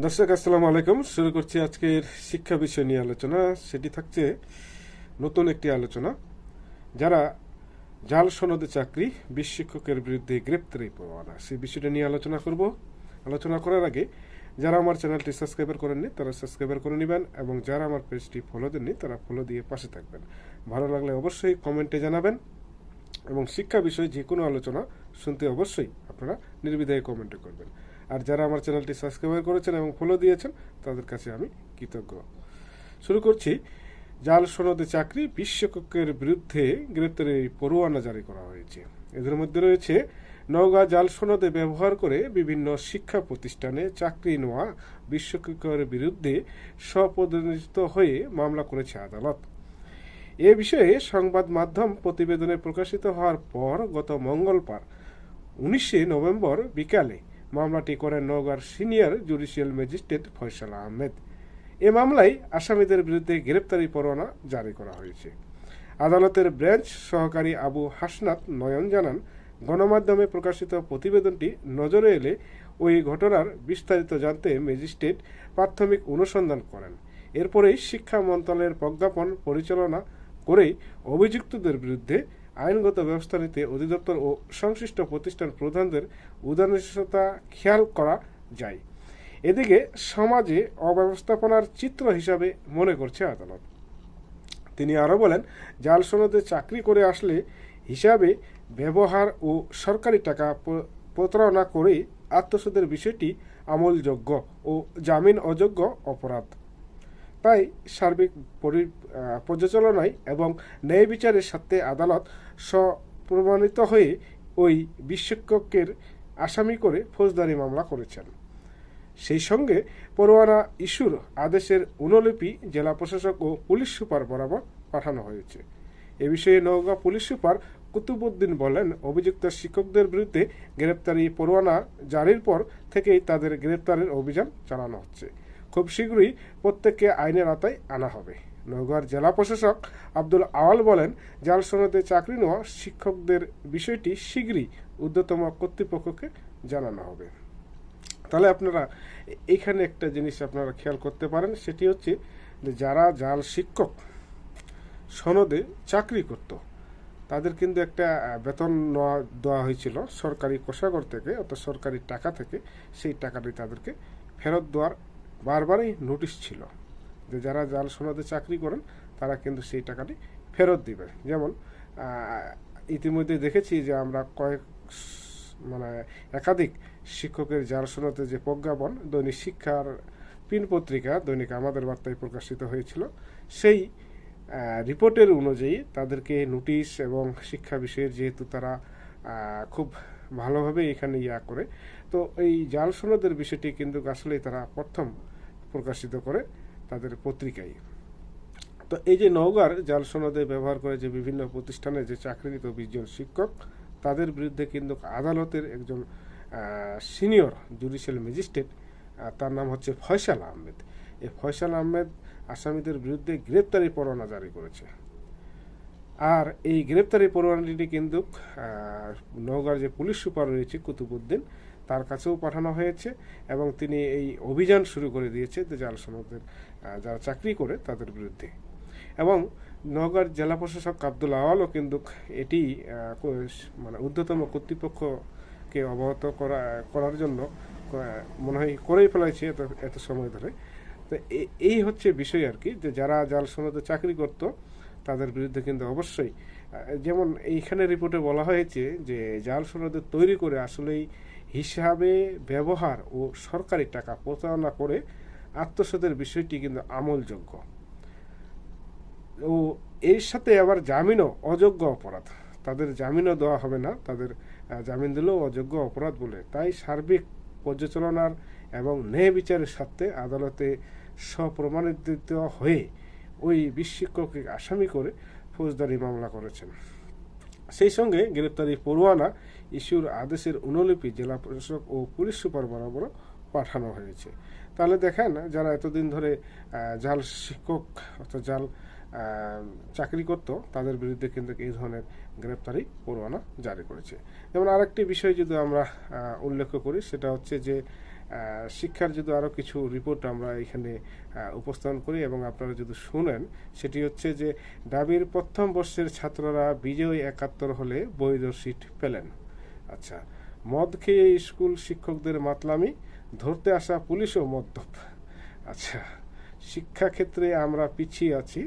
দর্শক, আসসালামু আলাইকুম। শুরু করছি আজকের শিক্ষা বিষয় নিয়ে আলোচনা। সেটি থাকছে নতুন একটি আলোচনা। যারা জাল সনদে চাকরি, বিশ শিক্ষকের বিরুদ্ধে গ্রেপ্তারি পরোয়ানা সেই বিষয়টা নিয়ে আলোচনা করব। আলোচনা করার আগে, যারা আমার চ্যানেলটি সাবস্ক্রাইবার করেননি, তারা সাবস্ক্রাইবার করে নেবেন এবং যারা আমার পেজটি ফলো দেননি, তারা ফলো দিয়ে পাশে থাকবেন। ভালো লাগলে অবশ্যই কমেন্টে জানাবেন এবং শিক্ষা বিষয়ে যে কোনো আলোচনা শুনতে অবশ্যই আপনারা নির্বিধায় কমেন্টে করবেন। আর যারা আমার চ্যানেলটি সাবস্ক্রাইব করেছেন এবং ফলো দিয়েছেন, তাদের কাছে আমি কৃতজ্ঞ। শুরু করছি। জাল সনদে চাকরি বিশ্বককের বিরুদ্ধে গ্রেপ্তারি পরোয়ানা জারি করা হয়েছে। এদের মধ্যে রয়েছে নওগাঁ জাল সনদে ব্যবহার করে বিভিন্ন শিক্ষা প্রতিষ্ঠানে চাকরি নেওয়া বিশ্বককের বিরুদ্ধে স্বপদনিত হয়ে মামলা করেছে আদালত। এ বিষয়ে সংবাদ মাধ্যম প্রতিবেদনে প্রকাশিত হওয়ার পর গত মঙ্গলবার, উনিশে নভেম্বর বিকালে মামলাটি করেন নওগাঁর senior judicial magistrate Faisal Ahmed. এ মামলায় আসামিদের বিরুদ্ধে গ্রেপ্তারি পরোয়ানা জারি করা হয়েছে। আদালতের ব্রাঞ্চ সহকারী আবু হাসনাত নয়ন জানান, গণমাধ্যমে প্রকাশিত প্রতিবেদনটি নজরে এলে ওই ঘটনার বিস্তারিত জানতে ম্যাজিস্ট্রেট প্রাথমিক অনুসন্ধান করেন। এরপরেই শিক্ষা মন্ত্রণালয়ের প্রজ্ঞাপন পরিচালনা করেই অভিযুক্তদের বিরুদ্ধে আইনগত ব্যবস্থা নিতে অধিদপ্তর ও সংশ্লিষ্ট প্রতিষ্ঠান প্রধানদের উদারনৈতিকতা খেয়াল করা যায়। এদিকে সমাজে অব্যবস্থাপনার চিত্র হিসাবে মনে করছে আদালত। তিনি আরও বলেন, জাল সনদে চাকরি করে আসলে হিসাবে ব্যবহার ও সরকারি টাকা প্রতারণা করে আত্মসাতের বিষয়টি আমলযোগ্য ও জামিন অযোগ্য অপরাধ। তাই সার্বিক পর্যালোচনায় এবং ন্যায় বিচারের সাথে আদালত স্বপ্রমাণিত হয়ে ওই বিশ্বককের আসামি করে ফৌজদারি মামলা করেছেন। সেই সঙ্গে পরোয়ানা ইস্যুর আদেশের অনুলিপি জেলা প্রশাসক ও পুলিশ সুপার বরাবর পাঠানো হয়েছে। এ বিষয়ে নওগাঁ পুলিশ সুপার কুতুবুদ্দিন বলেন, অভিযুক্ত শিক্ষকদের বিরুদ্ধে গ্রেপ্তারি পরোয়ানা জারির পর থেকেই তাদের গ্রেপ্তারের অভিযান চালানো হচ্ছে। খুব শীঘ্রই প্রত্যেককে আইনের আওতায় আনা হবে। নওগাঁর জেলা প্রশাসক আব্দুল আওয়াল বলেন জাল সনদে চাকরি নেওয়া শিক্ষকদের বিষয়টি শীঘ্রই ঊর্ধ্বতম কর্তৃপক্ষকে জানানো হবে। তাহলে আপনারা এখানে একটা জিনিস আপনারা খেয়াল করতে পারেন, সেটি হচ্ছে যে যারা জাল শিক্ষক সনদে চাকরি করত, তাদের কিন্তু একটা বেতন নেওয়া, দেওয়া হয়েছিল সরকারি কোষাগর থেকে অর্থাৎ সরকারি টাকা থেকে, সেই টাকাটি তাদেরকে ফেরত দেওয়ার বারবারই নোটিশ ছিল যে যারা জাল সনদে চাকরি করেন, তারা কিন্তু সেই টাকাটি ফেরত দিবে। যেমন ইতিমধ্যে দেখেছি যে আমরা কয়েক মানে একাধিক শিক্ষকের জাল সনদে যে প্রজ্ঞাপন, দৈনিক শিক্ষার পিন পত্রিকা, দৈনিক আমাদের বার্তায় প্রকাশিত হয়েছিল, সেই রিপোর্টের অনুযায়ী তাদেরকে নোটিশ এবং শিক্ষা বিষয়ের যেহেতু তারা খুব ভালোভাবে এখানে ইয়া করে, তো এই জাল সনদের বিষয়টি কিন্তু আসলেই তারা প্রথম প্রকাশিত করে তাদের পত্রিকায়। তো এই যে নওগাঁর জাল সনদে ব্যবহার করে যে বিভিন্ন প্রতিষ্ঠানে যে চাকরিরত বিশজন শিক্ষক, তাদের বিরুদ্ধে কিন্তু আদালতের একজন সিনিয়র জুডিশিয়াল ম্যাজিস্ট্রেট তার নাম হচ্ছে ফয়সাল আহমেদ। এই ফয়সাল আহমেদ আসামিদের বিরুদ্ধে গ্রেপ্তারি পরোয়ানা জারি করেছে। আর এই গ্রেপ্তারি পরোয়ানাটি কিন্তু নওগাঁর যে পুলিশ সুপার রয়েছে কুতুবুদ্দিন তার কাছেও পাঠানো হয়েছে এবং তিনি এই অভিযান শুরু করে দিয়েছে জাল সনদের যারা চাকরি করে তাদের বিরুদ্ধে। এবং নওগাঁর জেলা প্রশাসক আব্দুল আওয়ালও কিন্তু এটি মানে ঊর্ধ্বতম কর্তৃপক্ষকে অবগত করা, করার জন্য মনে হয় করেই ফেলাইছে এত এত সময় ধরে। তো এই হচ্ছে বিষয় আর কি, যে যারা জাল সনদে চাকরি করত, তাদের বিরুদ্ধে কিন্তু অবশ্যই যেমন এইখানে রিপোর্টে বলা হয়েছে যে জাল সনদে তৈরি করে আসলেই হিসাবে ব্যবহার ও সরকারি টাকা প্রতারণা করে আত্মসাতের বিষয়টি কিন্তু আমলযোগ্য। ও এর সাথে আবার জামিনও অযোগ্য অপরাধ। তাদের জামিনও দেওয়া হবে না, তাদের জামিন দিলেও অযোগ্য অপরাধ বলে। তাই সার্বিক পর্যালোচনার এবং ন্যায় বিচারের সাথে আদালতে স্বপ্রমাণিত হয়ে ওই বিশিক্ষককে আসামি করে ফৌজদারি মামলা করেছেন। সেই সঙ্গে গ্রেপ্তারি পরোয়ানা ইস্যুর আদেশের অনুলিপি জেলা প্রশাসক ও পুলিশ সুপার বরাবর পাঠানো হয়েছে। তাহলে দেখেন, যারা এতদিন ধরে জাল শিক্ষক অর্থাৎ জাল চাকরি করত, তাদের বিরুদ্ধে কিন্তু এই ধরনের গ্রেপ্তারি পরোয়ানা জারি করেছে। যেমন আরেকটি বিষয় যদি আমরা উল্লেখ করি, সেটা হচ্ছে যে শিক্ষার যদি আরও কিছু রিপোর্ট আমরা এখানে উপস্থাপন করি এবং আপনারা যদি শুনেন, সেটি হচ্ছে যে ডাবির প্রথম বর্ষের ছাত্ররা বিজয় একাত্তর হলে বৈধ সিট পেলেন। আচ্ছা মদ খেয়ে স্কুল শিক্ষকদের মাতলামি, ধরতে আসা পুলিশও মদ্যপ আচ্ছা শিক্ষাক্ষেত্রে আমরা পিছিয়ে আছি।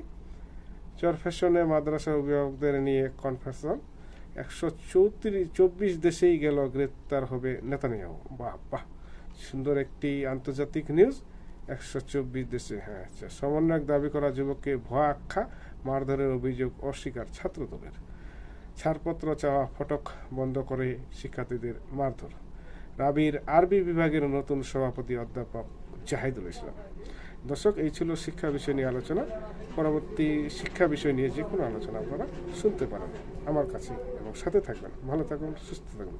চরফ্যাশনে মাদ্রাসা অভিভাবকদের নিয়ে কনফেশন। একশো চৌত্রিশ, চব্বিশ দেশেই গেল গ্রেপ্তার হবে নেতানিয়াহু। বাহ বাহ। সুন্দর একটি আন্তর্জাতিক নিউজ একশো চব্বিশ দেশে। হ্যাঁ আচ্ছা সমন্বয়ক দাবি করা যুবককে ভয় আখ্যা, মারধরের অভিযোগ অস্বীকার ছাত্রদলের। ছাড়পত্র চাওয়া, ফটক বন্ধ করে শিক্ষার্থীদের মারধর। রাবির আরবি বিভাগের নতুন সভাপতি অধ্যাপক জাহিদুল ইসলাম। দর্শক, এই ছিল শিক্ষা বিষয় নিয়ে আলোচনা। পরবর্তী শিক্ষা বিষয় নিয়ে যে কোনো আলোচনা আপনারা শুনতে পারেন। আমার কাছে এবং সাথে থাকবেন। ভালো থাকুন, সুস্থ থাকুন।